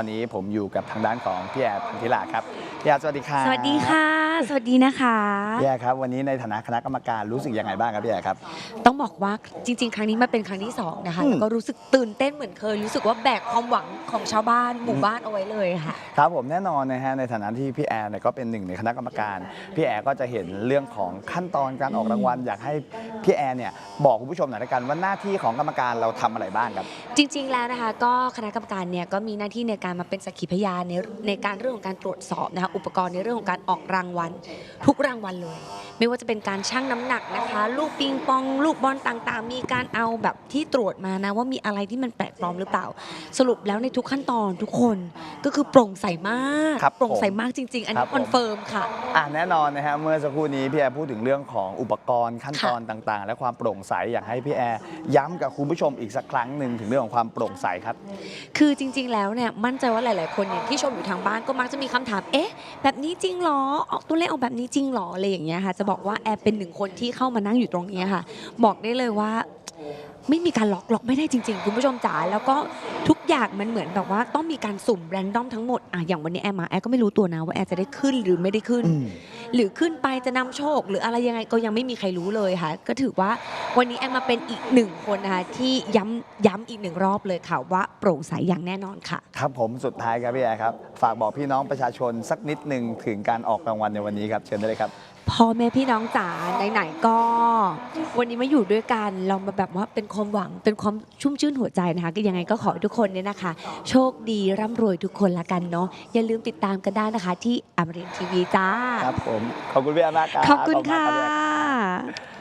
ตอนนี้ผมอยู่กับทางด้านของพี่แอร์พันธิลาครับพี่แอร์สวัสดีค่ะ สวัสดีค่ะ สวัสดีนะคะ พี่แอร์ครับวันนี้ในฐานะคณะกรรมการรู้สึกยังไงบ้างครับพี่แอร์ครับ ต้องบอกว่าจริง ๆ ครั้งนี้มาเป็นครั้งที่สองนะคะอืม แล้วก็รู้สึกตื่นเต้นเหมือนเคย รู้สึกว่าแบกความหวังของชาวบ้านหมู่บ้านเอาไว้เลยค่ะ ครับผมแน่นอนนะฮะในฐานะที่พี่แอร์เนี่ยก็เป็นหนึ่งในคณะกรรมการ พี่แอร์ก็จะเห็นเรื่องของขั้นตอนการออกรางวัล อยากให้พี่แอร์เนี่ยบอกคุณผู้ชมหน่อยละกันว่าหน้าที่ของกรรมการเราทำอะไรบ้างครับ จริง ๆ แล้วนะคะก็คณะกรรมการเนี่ยก็มีหน้าที่ในการมาเป็นสักขีพยานในในการเรื่องของการตรวจสอบนะคะอุปกรณ์ในเรื่องของการออกรางวัลทุกรางวัลเลยไม่ว่าจะเป็นการชั่งน้ำหนักนะคะ ลูกปิงปอง ลูกบอลต่างๆ มีการเอาแบบที่ตรวจมานะว่ามีอะไรที่มันแปลกปลอมหรือเปล่า สรุปแล้วในทุกขั้นตอนทุกคนก็คือโปร่งใสมากครับโปร่งใสผมมากจริง ๆ อันครันี้บผมคอนเฟิร์มค่ะ อะแน่นอนนะฮะเมื่อสักครู่นี้พี่แอร์พูดถึงเรื่องของอุปกรณ์ขั้นตอนต่างๆ และความโปร่งใสอยากให้พี่แอร์ย้ำกับคุณผู้ชมอีกสักครั้งหนึ่งถึงเรื่องของความโปร่งใสครับ คือจริง ๆ แล้วเนี่ยมั่นใจว่าหลาย ๆ คนเนี่ยที่ชมอยู่ทางบ้านก็มักจะมีคำถามเอ๊ะ แบบนี้จริงเหรอออกตัวเลขออกแบบนี้จริงเหรออะไรอย่างเงี้ยค่ะ จะบอกว่าแอบเป็นหนึ่งคนที่เข้ามานั่งอยู่ตรงนี้ค่ะ บอกได้เลยว่าไม่มีการล็อกล็อกไม่ได้จริง ๆ คุณผู้ชมจ๋าแล้วก็ทุก อย่างมันเหมือนแบบว่าต้องมีการสุ่มแรนดอมทั้งหมดอะอย่างวันนี้แอร์มาแอร์ก็ไม่รู้ตัวนะว่าแอร์จะได้ขึ้นหรือไม่ได้ขึ้นอืมหรือขึ้นไปจะนำโชค หรืออะไรยังไงก็ยังไม่มีใครรู้เลยค่ะ ก็ถือว่าวันนี้แอมมาเป็นอีกหนึ่งคนนะคะที่ย้ำย้ำอีกหนึ่งรอบเลยค่ะว่าโปร่งใสอย่างแน่นอนค่ะ ครับผมสุดท้ายครับพี่แอร์ครับ ฝากบอกพี่น้องประชาชนสักนิดหนึ่งถึงการออกรางวัลในวันนี้ครับเชิญได้เลยครับพ่อแม่พี่น้องจ๋าไหนๆก็ วันนี้มาอยู่ด้วยกันเรามาแบบว่าเป็นความหวังเป็นความชุ่มชื่นหัวใจนะคะก็ยังไงก็ขอให้ทุกคนเนี่ยนะคะ โชคดีร่ำรวยทุกคนละกันเนาะอย่าลืมติดตามกันได้นะคะที่อมรินทีวีจ้า ครับผม ขอบคุณพี่แอร์มากครับ ขอบคุณมากค่ะรับพี่แอร์